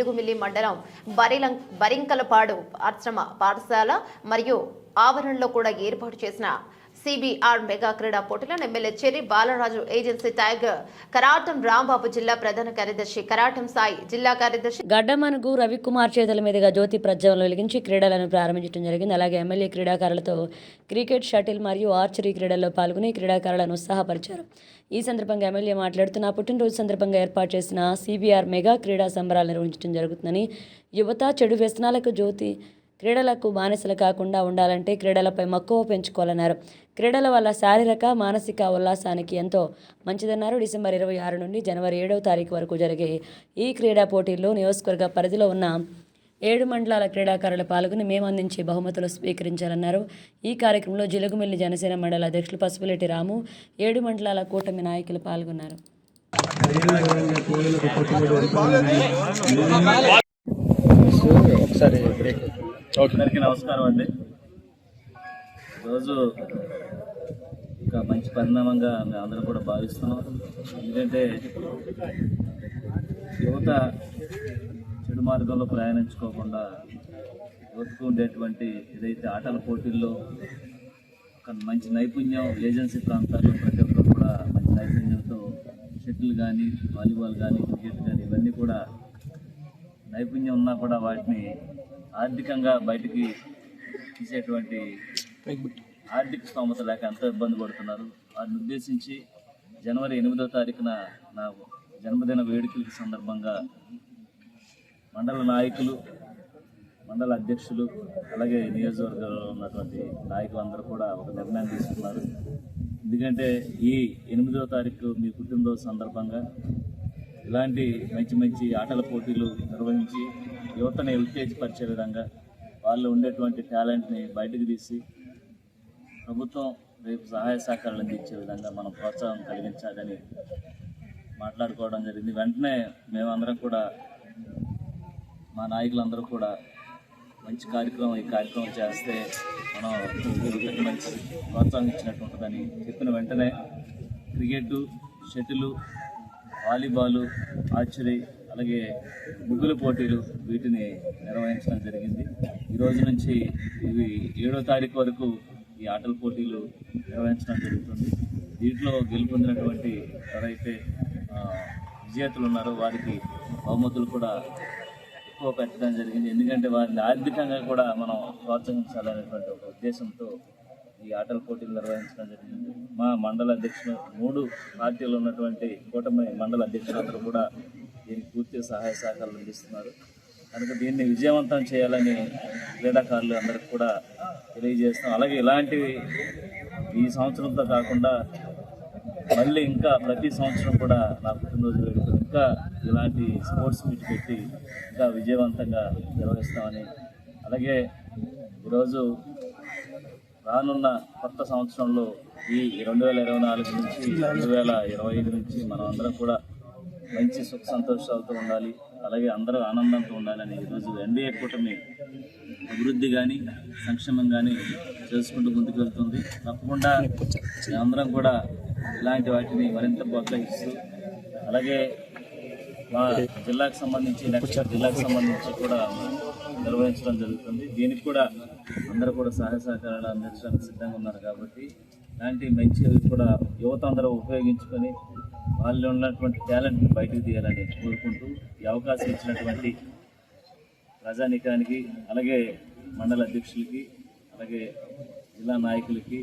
జిలుగుమిల్లి మండలం బరిలం బరింకలపాడు ఆశ్రమ పాఠశాల మరియు ఆవరణలో కూడా ఏర్పాటు చేసిన సిబిఆర్ మెగా క్రీడా పోటీలను MLA Chirri Balaraju agency tiger Karatam Rambabu జిల్లా ప్రధాన కార్యదర్శి కరాటం సాయి జిల్లా కార్యదర్శి గడ్డమనుగు రవికుమార్ చేతుల మీదుగా జ్యోతి ప్రజ్వలన వెలిగించి క్రీడలను ప్రారంభించడం జరిగింది. అలాగే ఎమ్మెల్యే క్రీడాకారులతో క్రికెట్ షటిల్ మరియు ఆర్చరీ క్రీడల్లో పాల్గొని క్రీడాకారులను ఉత్సాహపరిచారు. ఈ సందర్భంగా ఎమ్మెల్యే మాట్లాడుతూ నా పుట్టినరోజు సందర్భంగా ఏర్పాటు చేసిన సిబిఆర్ మెగా క్రీడా సంబరాలు నిర్వహించడం జరుగుతుందని యువత చెడు వ్యసనాలకు జ్యోతి క్రీడలకు బానిసలు కాకుండా ఉండాలంటే క్రీడలపై మక్కువ పెంచుకోవాలన్నారు. క్రీడల వల్ల శారీరక మానసిక ఉల్లాసానికి ఎంతో మంచిదన్నారు. డిసెంబర్ ఇరవై ఆరు నుండి జనవరి ఏడవ తారీఖు వరకు జరిగే ఈ క్రీడా పోటీల్లో నియోజకవర్గ పరిధిలో ఉన్న ఏడు మండలాల క్రీడాకారులు పాల్గొని మేము అందించే బహుమతులు స్వీకరించాలన్నారు. ఈ కార్యక్రమంలో జిలుగుమిల్లి జనసేన మండల అధ్యక్షులు పసుపులెట్టి రాము ఏడు మండలాల కూటమి నాయకులు పాల్గొన్నారు. ఒకసారి బ్రేక్. అందరికీ నమస్కారం అండి. రోజు ఒక మంచి పరిణామంగా మేము అందరం కూడా భావిస్తున్నాం. ఎందుకంటే యువత చెడు మార్గంలో ప్రయాణించుకోకుండా యువతకు ఉండేటువంటి ఏదైతే ఆటల పోటీల్లో ఒక మంచి నైపుణ్యం ఏజెన్సీ ప్రాంతాల్లో ప్రతి ఒక్కరు కూడా మంచి నైపుణ్యంతో షటిల్ కానీ వాలీబాల్ కానీ క్రికెట్ కానీ ఇవన్నీ కూడా నైపుణ్యం ఉన్నా కూడా వాటిని ఆర్థికంగా బయటికి తీసేటువంటి ఆర్థిక స్తోమత లేక ఎంతో ఇబ్బంది పడుతున్నారు. వారిని ఉద్దేశించి జనవరి ఎనిమిదో తారీఖున నా జన్మదిన వేడుకల సందర్భంగా మండల నాయకులు మండల అధ్యక్షులు అలాగే నియోజకవర్గంలో ఉన్నటువంటి నాయకులందరూ కూడా ఒక నిర్ణయం తీసుకున్నారు. ఎందుకంటే ఈ ఎనిమిదో తారీఖు మీ పుట్టినరోజు సందర్భంగా ఇలాంటి మంచి మంచి ఆటల పోటీలు నిర్వహించి యువతని ఉత్తేజపరిచే విధంగా వాళ్ళు ఉండేటువంటి టాలెంట్ని బయటకు తీసి ప్రభుత్వం రేపు సహాయ సహకారాలు అందించే విధంగా మనం ప్రోత్సాహం కలిగించాలని మాట్లాడుకోవడం జరిగింది. వెంటనే మేమందరం కూడా మా నాయకులందరూ కూడా మంచి కార్యక్రమం ఈ కార్యక్రమం చేస్తే మనం మంచి ప్రోత్సాహం ఇచ్చినట్టు ఉంటుందని చెప్పిన వెంటనే క్రికెట్ షటిల్ వాలీబాలు ఆర్చరీ అలాగే ముగ్గుల పోటీలు వీటిని నిర్వహించడం జరిగింది. ఈ రోజు నుంచి ఇవి ఏడో తారీఖు వరకు ఈ ఆటల పోటీలు నిర్వహించడం జరుగుతుంది. దీంట్లో గెలుపొందినటువంటి ఎవరైతే విజేతలు ఉన్నారో వారికి బహుమతులు కూడా ఎక్కువ పెట్టడం జరిగింది. ఎందుకంటే వారిని ఆర్థికంగా కూడా మనం ప్రోత్సహించాలనేటువంటి ఒక ఉద్దేశంతో ఈ ఆటల పోటీలు నిర్వహించడం జరిగింది. మా మండల అధ్యక్షులు మూడు పార్టీలు ఉన్నటువంటి కూటమి మండల అధ్యక్షులందరూ కూడా దీనికి పూర్తి సహాయ సహకారాలు అందిస్తున్నారు. కనుక దీన్ని విజయవంతం చేయాలని క్రీడాకారులు అందరికి కూడా తెలియజేస్తాం అలాగే ఇలాంటివి ఈ సంవత్సరంతో కాకుండా మళ్ళీ ఇంకా ప్రతి సంవత్సరం కూడా నా పుట్టినరోజు వేడుకలు ఇంకా ఇలాంటి స్పోర్ట్స్ మీట్ పెట్టి ఇంకా విజయవంతంగా నిర్వహిస్తామని. అలాగే ఈరోజు రానున్న కొత్త సంవత్సరంలో ఈ రెండు వేల ఇరవై నాలుగు నుంచి రెండు వేల ఇరవై ఐదు నుంచి మనం అందరం కూడా మంచి సుఖ సంతోషాలతో ఉండాలి. అలాగే అందరూ ఆనందంతో ఉండాలని ఈరోజు ఎన్డీఏ కూటమి అభివృద్ధి కానీ సంక్షేమం కానీ చేసుకుంటూ ముందుకు వెళ్తుంది. తప్పకుండా అందరం కూడా ఇలాంటి వాటిని మరింత ప్రోత్సహిస్తూ అలాగే మా జిల్లాకు సంబంధించి నెక్స్ట్ జిల్లాకు సంబంధించి కూడా నిర్వహించడం జరుగుతుంది. దీనికి కూడా అందరూ కూడా సహాయ సహకారాలు అందించడానికి సిద్ధంగా ఉన్నారు కాబట్టి ఇలాంటి మంచి కూడా యువత అందరూ ఉపయోగించుకొని వాళ్ళు ఉన్నటువంటి టాలెంట్ని బయటకు తీయాలని కోరుకుంటూ ఈ అవకాశం ఇచ్చినటువంటి ప్రజానీకానికి అలాగే మండల అధ్యక్షులకి అలాగే జిల్లా నాయకులకి